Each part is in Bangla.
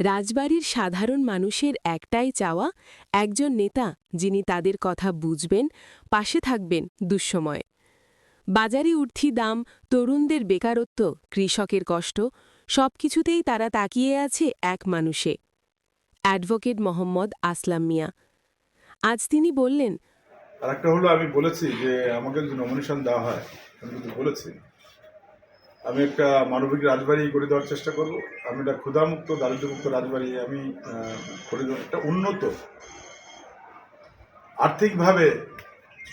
রাজবাড়ির সাধারণ মানুষের একটাই চাওয়া একজন নেতা যিনি তাদের কথা বুঝবেন, পাশে থাকবেন দুঃসময়। বাজারে উঠতি দাম, তরুণদের বেকারত্ব, কৃষকের কষ্ট, সবকিছুতেই তারা তাকিয়ে আছে এক মানুষে। অ্যাডভোকেট মোহাম্মদ আসলাম মিয়া। আজ তিনি বললেন আর একটা হলো আমি বলেছি যে আমাকে যদি নমিনেশন দেওয়া হয়, আমি কিন্তু বলেছি আমি একটা মানবিক রাজবাড়ি করে দেওয়ার চেষ্টা করব। আমি একটা ক্ষুধামুক্ত, দারিদ্র্যমুক্ত রাজবাড়ি আমি করে দেওয়ার, একটা উন্নত, আর্থিকভাবে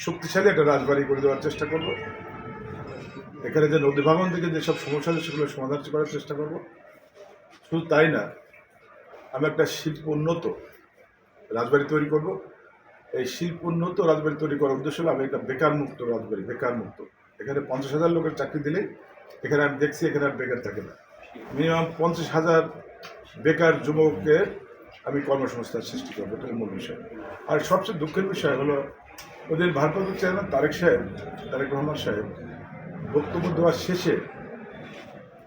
শক্তিশালী একটা রাজবাড়ি করে দেওয়ার চেষ্টা করব। এখানে যে নদী ভাঙন থেকে যেসব সমস্যা আছে, সেগুলো সমাধান করার চেষ্টা করব। শুধু তাই না, আমি একটা শিল্প উন্নত রাজবাড়ি তৈরি করব। এই শিল্প উন্নত রাজবাড়ি তৈরি করার উদ্দেশ্য হলো আমি একটা বেকার মুক্ত রাজবাড়ি, বেকার মুক্ত। এখানে পঞ্চাশ হাজার লোকের চাকরি দিলে এখানে আমি দেখছি, এখানে আর বেকার থাকে না। মিনিমাম পঞ্চাশ হাজার বেকার যুবককে আমি কর্মসংস্থান সৃষ্টি করব, এটা মূল বিষয়। আর সবচেয়ে দুঃখের বিষয় হলো, ওদের ভারপ্রাপ্ত চেয়ারম্যান তারেক সাহেব, তারেক রহমান সাহেব, বক্তব্য দেওয়ার শেষে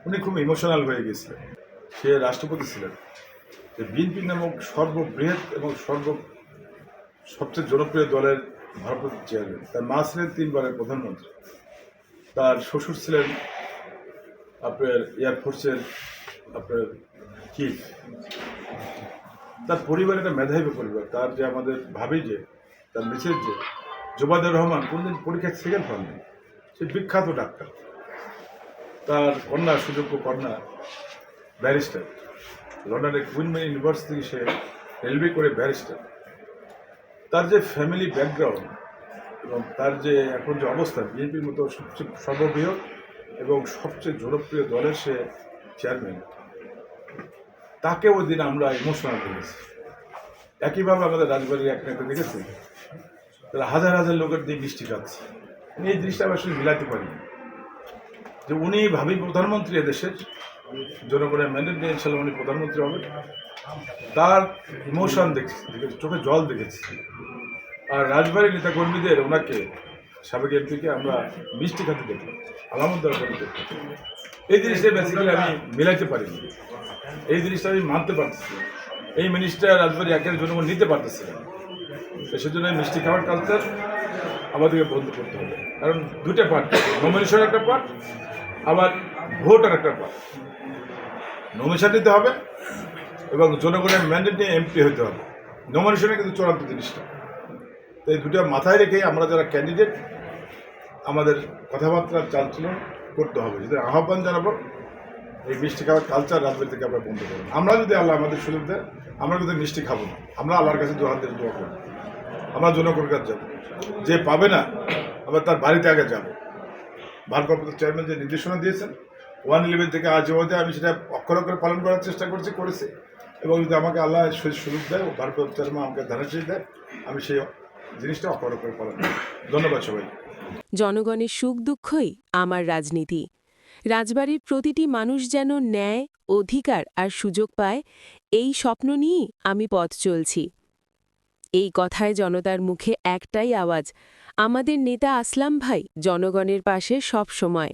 উনি খুব ইমোশনাল হয়ে গেছিলেন। সে রাষ্ট্রপতি ছিলেন। যে বিএনপি নামক সর্ববৃহৎ এবং সর্ব সবচেয়ে জনপ্রিয় দলের ভারপ্রাপ্ত চেয়ারম্যান, তার মা ছিলেন তিনবারের প্রধানমন্ত্রী। তার শ্বশুর ছিলেন আপনার এয়ারফোর্সের আপনার চিফ তার পরিবার একটা মেধাবী পরিবার। তার যে আমাদের ভাবি যে, তার মিসেস যে জোবাদের রহমান কোনদিন পরীক্ষায় সেকেন্ড হননি। সে বিখ্যাত ডাক্তার। তার কন্যা, সুযোগ্য কন্যা, ব্যারিস্টার। লন্ডনের কুইনম্যান ইউনিভার্সিটি সে রেলওয়ে করে ব্যারিস্টার। তার যে ফ্যামিলি ব্যাকগ্রাউন্ড এবং তার যে এখন যে অবস্থা বিএনপির মতো সর্ববৃহৎ এবং সবচেয়ে জনপ্রিয় দলের সে চেয়ারম্যান। তাকে ওই দিন আমরা ইমোশনাল করেছি। একইভাবে আমাদের রাজবাড়ির এক নেতা দেখেছি তারা হাজার হাজার লোকের দিয়ে খাচ্ছে। আমি এই জিনিসটা আমি আসলে মিলাতে পারি যে উনি ভাবি প্রধানমন্ত্রী এদেশের, জনগণের ম্যান্ডেট নিয়ে ইনশাল্লাহ উনি প্রধানমন্ত্রী হবেন। তার ইমোশন দেখছি চোখে জল দেখেছি। আর রাজবাড়ির নেতা কর্মীদের ওনাকে সাবেক এমপিকে আমরা মিষ্টি খাতে দেখলাম আলামত করে দেখলাম। এই জিনিসটা বেসিক্যালি আমি মিলাইতে পারিনি। এই জিনিসটা আমি মানতে পারতেছি এই মিনিস্টার রাজবাড়ি একের জন্য নিতে পারতেছে না। সেজন্য মিষ্টি খাওয়ার কালচার আমাদেরকে বন্ধ করতে হবে। কারণ দুটো পার্ট নমিনেশন একটা পার্ট আবার ভোট আর একটা পার্ট নমিনেশন দিতে হবে এবং জনগণের ম্যান্ডেট নিয়ে এমপি হতে হবে। নমিনেশনে কিন্তু চূড়ান্ত জিনিসটা। তো এই দুটো মাথায় রেখে আমরা যারা ক্যান্ডিডেট আমাদের কথাবার্তা চালচলন করতে হবে। যদি আহ্বান জানাব, এই মিষ্টি খাওয়ার কালচার রাজবাড়ি থেকে আমরা বন্ধ করব। আমরা যদি আল্লাহ আমাদের সুযোগ দেয় আমরা কিন্তু মিষ্টি খাব না। আমরা আল্লাহর কাছে দোয়া দিয়ে দোয়া করব। আমরা জনগণের কাছে যাব। যে পাবে না, আমরা তার বাড়িতে আগে যাব। ভারপ্রাপ্ত চেয়ারম্যান যে নির্দেশনা দিয়েছেন ওয়ান ইলেভেন থেকে আজ অবধি আমি সেটা অক্ষর অক্ষরে পালন করার চেষ্টা করছি, করেছি। এবং যদি আমাকে আল্লাহ সুযোগ দেয়, ভারপ্রাপ্ত চেয়ারম্যান আমাকে ধানাশীষ দেয়, আমি সেই জিনিসটা অক্ষর অক্ষরে পালন করি ধন্যবাদ সবাই জনগণের সুখ দুঃখই আমার রাজনীতি। রাজবাড়ির প্রতিটি মানুষ যেন ন্যায়, অধিকার আর সুযোগ পায়, এই স্বপ্ন নিয়েই আমি পথ চলছি। এই কথায় জনতার মুখে একটাই আওয়াজ, আমাদের নেতা আসলাম ভাই জনগণের পাশে সব সময়